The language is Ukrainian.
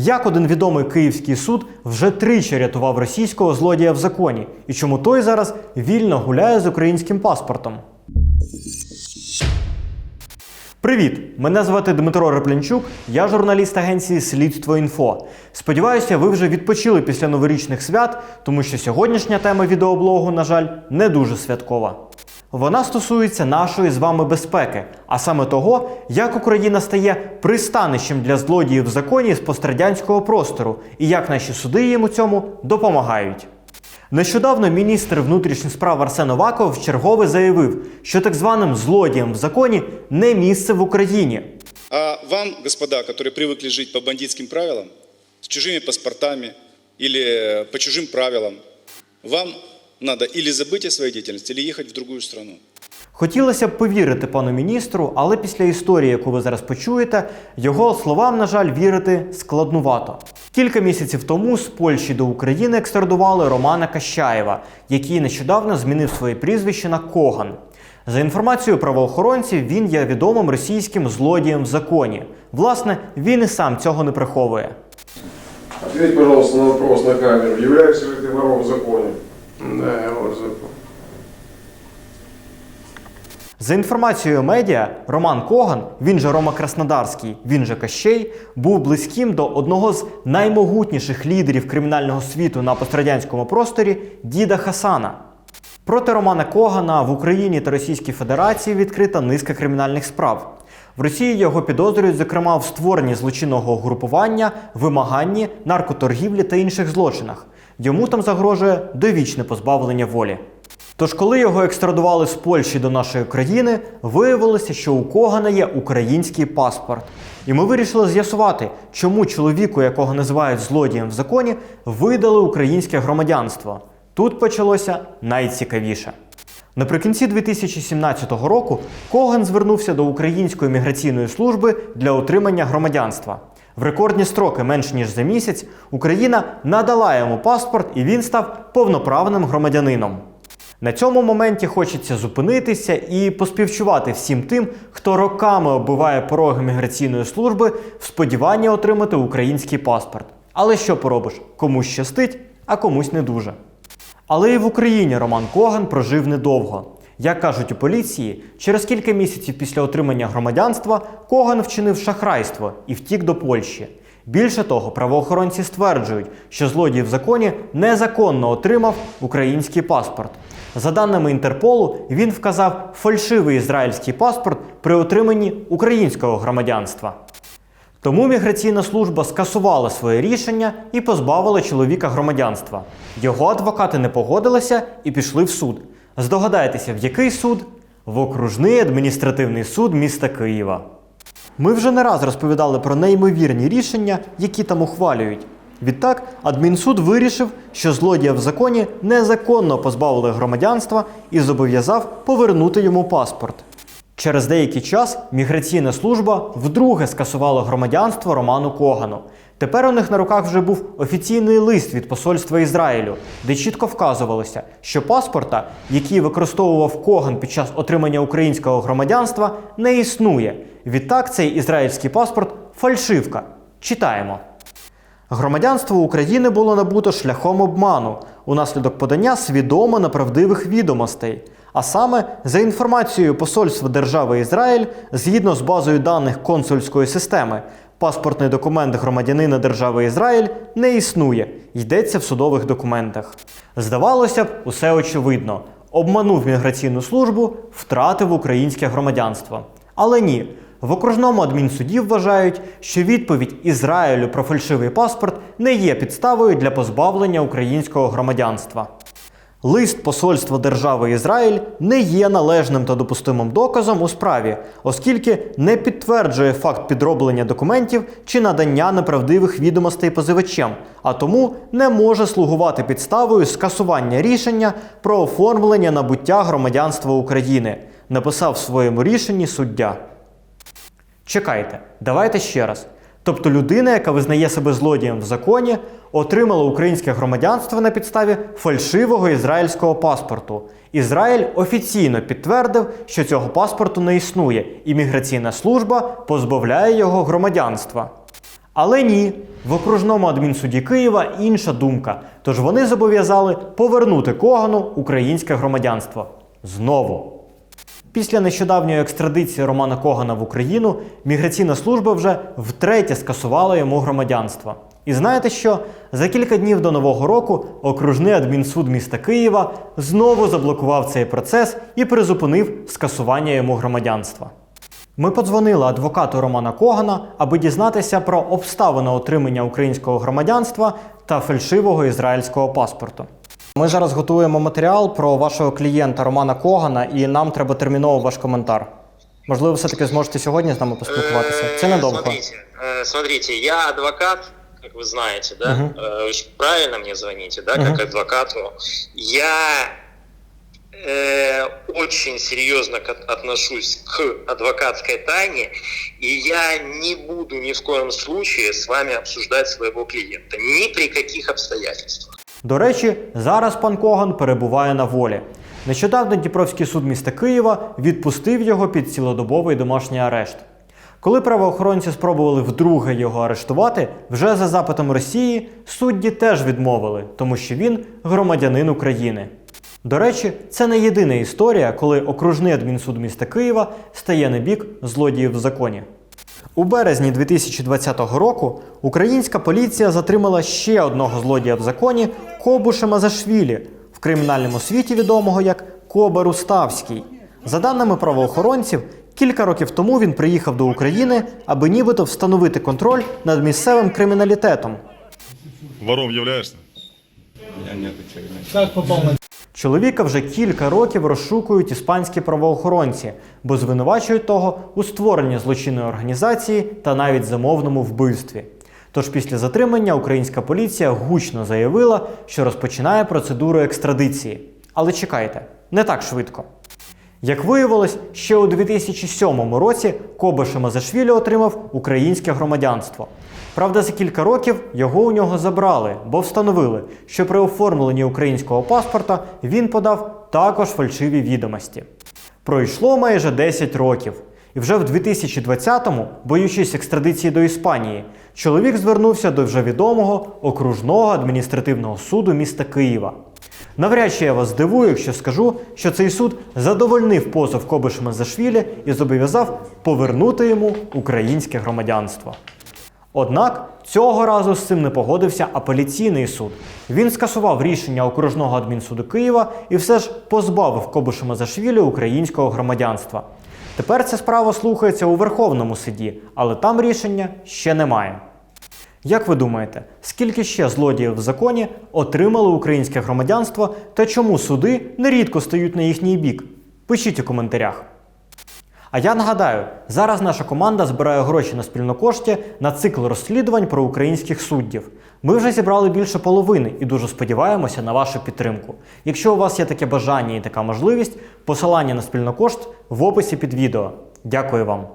Як один відомий київський суд вже тричі рятував російського злодія в законі, і чому той зараз вільно гуляє з українським паспортом? Привіт! Мене звати Дмитро Реплянчук, я журналіст агенції Слідство інфо. Сподіваюся, ви вже відпочили після новорічних свят, тому що сьогоднішня тема відеоблогу, на жаль, не дуже святкова. Вона стосується нашої з вами безпеки, а саме того, як Україна стає пристанищем для злодіїв в законі з пострадянського простору і як наші суди їм у цьому допомагають. Нещодавно міністр внутрішніх справ Арсен Оваков вчергове заявив, що так званим злодіям в законі не місце в Україні. А вам, господа, которые привыкли жить по бандитским правилам, с чужими паспортами или по чужим правилам, вам надо или забыть о своей деятельности, или ехать в другую страну. Хотілося б повірити пану міністру, але після історії, яку ви зараз почуєте, його словам, на жаль, вірити складнувато. Кілька місяців тому з Польщі до України екстрадували Романа Кащаєва, який нещодавно змінив своє прізвище на Коган. За інформацією правоохоронців, він є відомим російським злодієм в законі. Власне, він і сам цього не приховує. Ответь, пожалуйста, на вопрос на камеру. Являешься ли ты вором в законе? Да, я. За інформацією медіа, Роман Коган, він же Рома Краснодарський, він же Кащей, був близьким до одного з наймогутніших лідерів кримінального світу на пострадянському просторі діда Хасана. Проти Романа Когана в Україні та Російській Федерації відкрита низка кримінальних справ. В Росії його підозрюють, зокрема, в створенні злочинного угрупування, вимаганні, наркоторгівлі та інших злочинах. Йому там загрожує довічне позбавлення волі. Тож, коли його екстрадували з Польщі до нашої країни, виявилося, що у Когана є український паспорт. І ми вирішили з'ясувати, чому чоловіку, якого називають злодієм в законі, видали українське громадянство. Тут почалося найцікавіше. Наприкінці 2017 року Коган звернувся до Української міграційної служби для отримання громадянства. В рекордні строки менш ніж за місяць Україна надала йому паспорт і він став повноправним громадянином. На цьому моменті хочеться зупинитися і поспівчувати всім тим, хто роками оббиває пороги міграційної служби в сподіванні отримати український паспорт. Але що поробиш? Комусь щастить, а комусь не дуже. Але і в Україні Роман Коган прожив недовго. Як кажуть у поліції, через кілька місяців після отримання громадянства Коган вчинив шахрайство і втік до Польщі. Більше того, правоохоронці стверджують, що злодій в законі незаконно отримав український паспорт. За даними Інтерполу, він вказав фальшивий ізраїльський паспорт при отриманні українського громадянства. Тому міграційна служба скасувала своє рішення і позбавила чоловіка громадянства. Його адвокати не погодилися і пішли в суд. Здогадайтеся, в який суд? В окружний адміністративний суд міста Києва. Ми вже не раз розповідали про неймовірні рішення, які там ухвалюють. Відтак, адмінсуд вирішив, що злодія в законі незаконно позбавили громадянства і зобов'язав повернути йому паспорт. Через деякий час міграційна служба вдруге скасувала громадянство Роману Когану. Тепер у них на руках вже був офіційний лист від посольства Ізраїлю, де чітко вказувалося, що паспорта, який використовував Коган під час отримання українського громадянства, не існує. Відтак цей ізраїльський паспорт фальшивка. Читаємо. Громадянство України було набуто шляхом обману унаслідок подання свідомо неправдивих відомостей. А саме, за інформацією Посольства Держави Ізраїль, згідно з базою даних консульської системи, паспортний документ громадянина Держави Ізраїль не існує, йдеться в судових документах. Здавалося б, усе очевидно. Обманув міграційну службу, втратив українське громадянство. Але ні. В окружному адмінсуді вважають, що відповідь Ізраїлю про фальшивий паспорт не є підставою для позбавлення українського громадянства. Лист Посольства Держави Ізраїль не є належним та допустимим доказом у справі, оскільки не підтверджує факт підроблення документів чи надання неправдивих відомостей позивачем, а тому не може слугувати підставою скасування рішення про оформлення набуття громадянства України, написав в своєму рішенні суддя. Чекайте, давайте ще раз. Тобто людина, яка визнає себе злодієм в законі, отримала українське громадянство на підставі фальшивого ізраїльського паспорту. Ізраїль офіційно підтвердив, що цього паспорту не існує, і міграційна служба позбавляє його громадянства. Але ні, в окружному адмінсуді Києва інша думка. Тож вони зобов'язали повернути Когану українське громадянство. Знову. Після нещодавньої екстрадиції Романа Когана в Україну міграційна служба вже втретє скасувала йому громадянство. І знаєте що? За кілька днів до нового року окружний адмінсуд міста Києва знову заблокував цей процес і призупинив скасування йому громадянства. Ми подзвонили адвокату Романа Когана, аби дізнатися про обставини отримання українського громадянства та фальшивого ізраїльського паспорту. Ми зараз готуємо матеріал про вашого клієнта Романа Когана, і нам треба терміново ваш коментар. Можливо, все-таки зможете сьогодні з нами поспілкуватися. Це Э, недовго. Смотрите, э, смотрите, я адвокат, как вы знаете, да? Мгм. Э, Очень правильно мне звоните, да, Мгм. как адвокату. Я э, очень серьезно к- отношусь к адвокатской тайне, и я не буду ни в коем случае с вами обсуждать своего клиента, ни при каких обстоятельствах. До речі, зараз пан Коган перебуває на волі. Нещодавно Дніпровський суд міста Києва відпустив його під цілодобовий домашній арешт. Коли правоохоронці спробували вдруге його арештувати, вже за запитом Росії судді теж відмовили, тому що він громадянин України. До речі, це не єдина історія, коли окружний адмінсуд міста Києва стає на бік злодіїв в законі. У березні 2020 року українська поліція затримала ще одного злодія в законі Кобуша Мазашвілі, в кримінальному світі відомого як Коба Руставський. За даними правоохоронців, кілька років тому він приїхав до України, аби нібито встановити контроль над місцевим криміналітетом. Вором являешься? Чоловіка вже кілька років розшукують іспанські правоохоронці, бо звинувачують того у створенні злочинної організації та навіть замовному вбивстві. Тож після затримання українська поліція гучно заявила, що розпочинає процедуру екстрадиції. Але чекайте, не так швидко. Як виявилось, ще у 2007 році Кобаша Мазашвілі отримав українське громадянство. Правда, за кілька років його у нього забрали, бо встановили, що при оформленні українського паспорта він подав також фальшиві відомості. Пройшло майже 10 років. І вже в 2020-му, боючись екстрадиції до Іспанії, чоловік звернувся до вже відомого окружного адміністративного суду міста Києва. Навряд чи я вас здивую, якщо скажу, що цей суд задовольнив позов Кобиш Мазашвілі і зобов'язав повернути йому українське громадянство. Однак цього разу з цим не погодився апеляційний суд. Він скасував рішення окружного адмінсуду Києва і все ж позбавив Кобуша Мазашвілі українського громадянства. Тепер ця справа слухається у Верховному суді, але там рішення ще немає. Як ви думаєте, скільки ще злодіїв в законі отримали українське громадянство та чому суди нерідко стають на їхній бік? Пишіть у коментарях. А я нагадаю, зараз наша команда збирає гроші на спільнокошті на цикл розслідувань про українських суддів. Ми вже зібрали більше половини і дуже сподіваємося на вашу підтримку. Якщо у вас є таке бажання і така можливість, посилання на спільнокошт в описі під відео. Дякую вам.